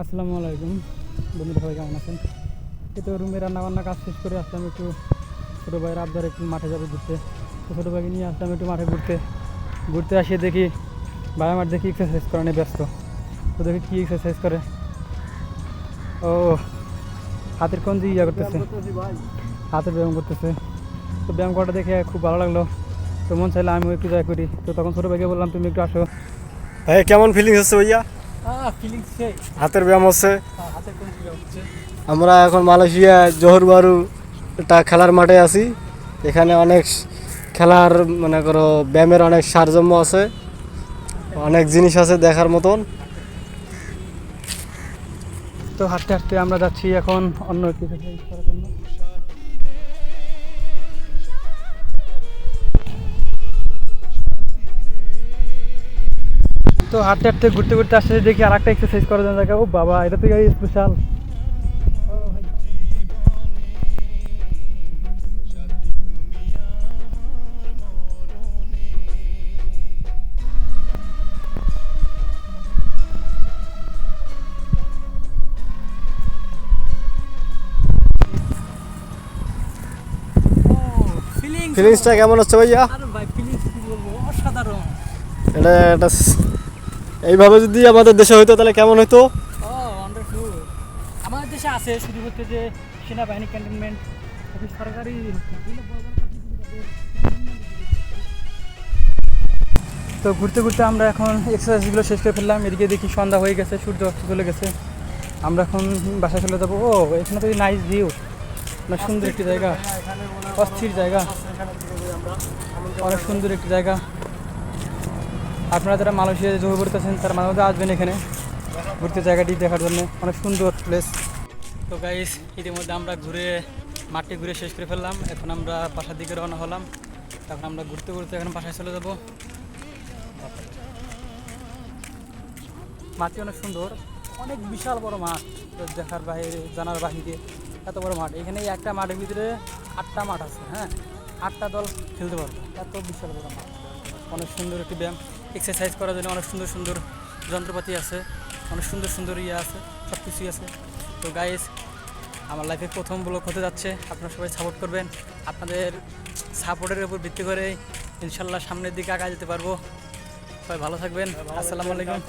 আসসালামু আলাইকুম। বন্ধুরা, সবাই কেমন আছেন? তো রুমে রান্না বান্না কাজ শেষ করে আসলাম একটু। ছোটো ভাইয়ের আবদার একটু মাঠে যাবে ঘুরতে। তো ছোটো ভাইকে নিয়ে আসলাম একটু মাঠে ঘুরতে। ঘুরতে আসিয়ে দেখি, ভাই আমার দেখি এক্সারসাইজ করা নিয়ে ব্যস্ত। তো দেখি কী এক্সারসাইজ করে। ও, হাতের কোন দিয়ে ইয়া করতেছে? হাতের ব্যায়াম করতেছে। তো ব্যায়াম করাটা দেখে খুব ভালো লাগল। তো মন চাইলে আমিও একটু যাই করি। তো তখন ছোটো ভাইকে বললাম, তুমি একটু আসো। ভাই, কেমন ফিলিংস হচ্ছে ভাইয়া? হাতের ব্যায়াম হচ্ছে। আমরা এখন মালয়েশিয়া জোহর বারু একটা খেলার মাঠে আছি। এখানে অনেক খেলার মনে করো ব্যায়ামের অনেক সারজম্য আছে। অনেক জিনিস আছে দেখার মতন। তো হাঁটতে হাঁটতে আমরা যাচ্ছি এখন অন্য করার জন্য তো হাঁটতে হাঁটতে ঘুরতে ঘুরতে আসতে দেখি আর একটা এক্সারসাইজ করার জন্য দেখা ও বাবা এটা তো স্পেশাল ফিলিংসটা কেমন হচ্ছে ভাইয়া? আরে ভাই ফিলিংস কি বলব? অসাধারণ। এটা এটা এইভাবে যদি আমাদের দেশে হইতো, তাহলে কেমন হইতো? আমাদের দেশে আছে, শুধু হচ্ছে যে সেনাবাহিনী ক্যান্টনমেন্ট সরকারি তো ঘুরতে ঘুরতে আমরা এখন এক্সারসাইজগুলো শেষ করে ফেললাম। এদিকে দেখি সন্ধ্যা হয়ে গেছে, সূর্য অস্ত চলে গেছে। আমরা এখন বাসায় চলে যাব। ও, এখানে তো নাইস ভিউ অনেক সুন্দর একটি জায়গা। অস্থির জায়গা। অনেক সুন্দর একটি জায়গা। আপনারা যারা মালয়েশিয়াতে জমি করতেছেন তারা মাঝে মধ্যে আসবেন এখানে। ঘুরতে জায়গাটি দেখার জন্য। অনেক সুন্দর প্লেস তো গাইস ইতিমধ্যে আমরা ঘুরে, মাঠটি ঘুরে শেষ করে ফেললাম। এখন আমরা বাসার দিকে রওনা হলাম। তারপর আমরা ঘুরতে ঘুরতে এখন বাসায় চলে যাব। মাঠটি অনেক সুন্দর। অনেক বিশাল বড় মাঠ। দেখার বাইরে, জানার বাহিরে এত বড় মাঠ। এখানে একটা মাঠের ভিতরে আটটা মাঠ আছে হ্যাঁ? আটটা দল খেলতে পারবে। এত বিশাল বড় মাঠ। অনেক সুন্দর একটি ব্যায়াম। এক্সারসাইজ করার জন্য অনেক সুন্দর সুন্দর যন্ত্রপাতি আছে অনেক সুন্দর সুন্দর ইয়ে আছে সব কিছুই আছে। তো গাইস আমার লাইফে প্রথম ব্লক হতে যাচ্ছে আপনারা সবাই সাপোর্ট করবেন। আপনাদের সাপোর্টের উপর ভিত্তি করে ইনশাল্লাহ সামনের দিকে আগায় যেতে পারব। সবাই ভালো থাকবেন আসসালামু আলাইকুম।